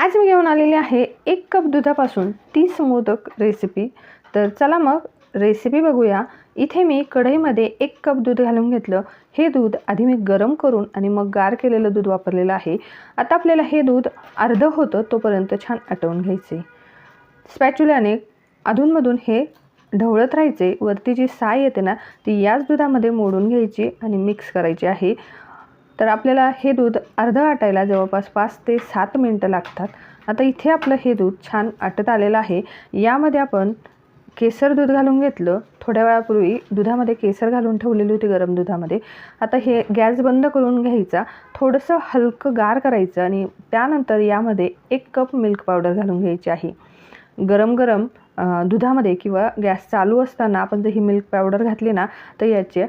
आज मी घेऊन आलेली आहे एक कप दुधापासून तीस मोदक रेसिपी तर चला मग रेसिपी बघूया. इथे मी कढईमध्ये एक कप दूध घालून घेतलं. हे दूध आधी मी गरम करून आणि मग गार केलेलं दूध वापरलेलं आहे. आता आपल्याला हे दूध अर्ध होतं तोपर्यंत छान आटवून घ्यायचे. स्पॅच्युल्याने अधूनमधून हे ढवळत राहायचे. वरती जी साय येते ना ती याच दुधामध्ये मोडून घ्यायची आणि मिक्स करायची आहे. तर आपल्याला हे दूध अर्धं आटायला जवळपास पाच ते सात मिनटं लागतात. आता इथे आपलं हे दूध छान आटत आलेलं आहे. यामध्ये आपण केसर दूध घालून घेतलं. थोड्या वेळापूर्वी दुधामध्ये केसर घालून ठेवलेली होती गरम दुधामध्ये. आता हे गॅस बंद करून घ्यायचा. थोडंसं हलकं गार करायचं आणि त्यानंतर यामध्ये एक कप मिल्क पावडर घालून घ्यायची आहे. गरम गरम दुधामध्ये किंवा गॅस चालू असताना आपण जर ही मिल्क पावडर घातली ना तर याचे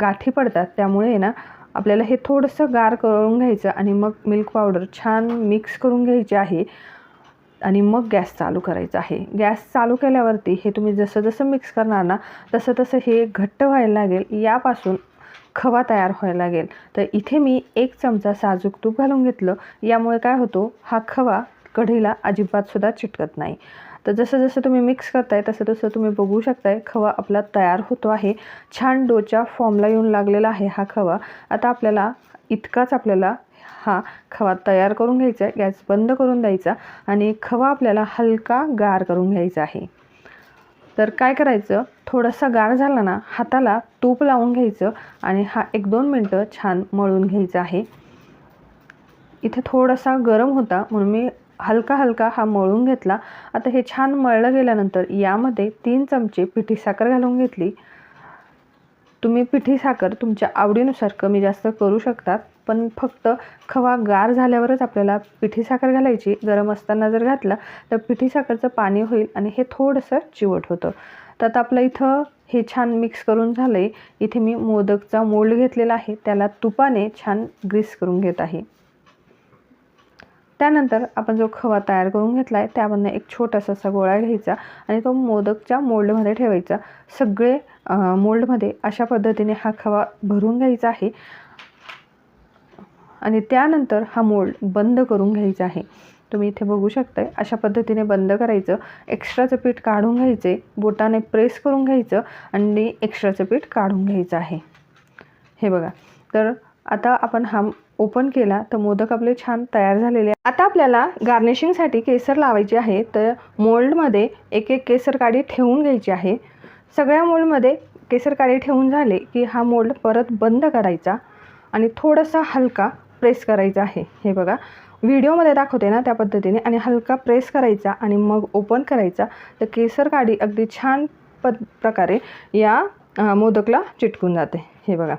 गाठी पडतात. त्यामुळे आहे ना आपल्याला हे थोडंसं गार करून घ्यायचं आणि मग मिल्क पावडर छान मिक्स करून घ्यायची आहे आणि मग गॅस चालू करायचा आहे. गॅस चालू केल्यावरती हे तुम्ही जसं जसं मिक्स करणार ना तसं तसं हे घट्ट व्हायला लागेल यापासून खवा तयार व्हायला लागेल. तर इथे मी एक चमचा साजूक तूप घालून घेतलं. यामुळे काय होतो हा खवा कढीला अजिबातसुद्धा चिटकत नाही. तर जसं जसं तुम्ही मिक्स करताय तसं तसं तुम्ही बघू शकताय खवा आपला तयार होतो आहे. छान डोच्या फॉर्मला येऊन लागलेला आहे हा खवा. आता आपल्याला इतकाच आपल्याला हा खवा तयार करून घ्यायचा आहे गॅस बंद करून द्यायचा आणि खवा आपल्याला हलका गार करून घ्यायचा आहे. तर काय करायचं? थोडासा गार झाला ना हाताला तूप लावून घ्यायचं आणि हा एक दोन मिनटं छान मळून घ्यायचा आहे. इथे थोडासा गरम होता म्हणून मी हलका हलका हा मळून घेतला. आता हे छान मळलं गेल्यानंतर यामध्ये तीन चमचे पिठी साखर घालून घेतली. तुम्ही पिठी साखर तुमच्या आवडीनुसार कमी जास्त करू शकतात पण फक्त खवा गार झाल्यावरच आपल्याला पिठी साखर घालायची. गरम असताना जर घातला तर पिठी साखरचं पाणी होईल आणि हे थोडंसं चिवट होतं. तर आता आपलं इथं हे छान मिक्स करून झालं आहे इथे मी मोदकचा मोल्ड घेतलेला आहे. त्याला तुपाने छान ग्रीस करून घेत आहे. त्यानंतर आपण जो खवा तयार करून घेतला आहे त्यामधनं एक छोटासा असा गोळा घ्यायचा आणि तो मोदकच्या मोल्डमध्ये ठेवायचा. सगळे मोल्डमध्ये अशा पद्धतीने हा खवा भरून घ्यायचा आहे आणि त्यानंतर हा मोल्ड बंद करून घ्यायचा आहे. तुम्ही इथे बघू शकताय अशा पद्धतीने बंद करायचं. एक्स्ट्राचं पीठ काढून घ्यायचे बोटाने प्रेस करून घ्यायचं आणि एक्स्ट्राचं पीठ काढून घ्यायचं आहे. हे बघा. तर आता आपण हा ओपन केला तर मोदक आपले छान तयार झालेले आता आपल्याला गार्निशिंगसाठी केसर लावायचे आहे तर मोल्डमध्ये एक एक केसर काडी ठेवून घ्यायची आहे. सगळ्या मोल्डमध्ये केसर काडी ठेवून झाले की हा मोल्ड परत बंद करायचा आणि थोडासा हलका प्रेस करायचा आहे. हे बघा व्हिडिओमध्ये दाखवते ना त्या पद्धतीने आणि हलका प्रेस करायचा आणि मग ओपन करायचा. तर केसर काडी अगदी छान प प्रकारे या मोदकला चिटकून जाते. हे बघा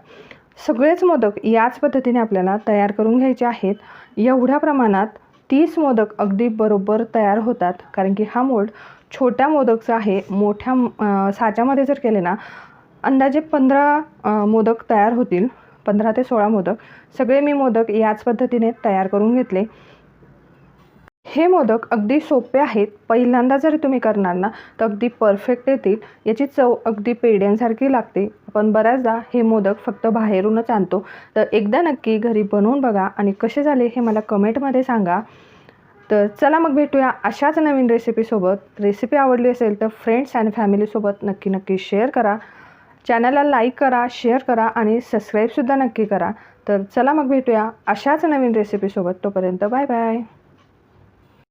सगळेच मोदक याच पद्धतीने आपल्याला तयार करून घ्यायचे आहेत. एवढ्या प्रमाणात तीस मोदक अगदी बरोबर तयार होतात. कारण की हा मोल्ड छोट्या मोदकचा आहे. मोठ्या साच्यामध्ये जर केले ना अंदाजे पंधरा मोदक तयार होतील. पंधरा ते सोळा मोदक. सगळे मी मोदक याच पद्धतीने तयार करून घेतले. हे मोदक अगदी सोपे आहेत. पहिल्यांदा जरी तुम्ही करणार ना तर अगदी परफेक्ट येतील. याची चव अगदी पेढ्यांसारखी लागते. आपण बऱ्याचदा हे मोदक फक्त बाहेरूनच आणतो. तर एकदा नक्की घरी बनवून बघा आणि कसे झाले हे मला कमेंटमध्ये सांगा. तर चला मग भेटूया अशाच नवीन रेसिपीसोबत रेसिपी आवडली असेल तर फ्रेंड्स अँड फॅमिलीसोबत नक्की नक्की शेअर करा. चॅनलला लाईक करा शेअर करा आणि सबस्क्राईबसुद्धा नक्की करा. तर चला मग भेटूया अशाच नवीन रेसिपीसोबत तोपर्यंत बाय बाय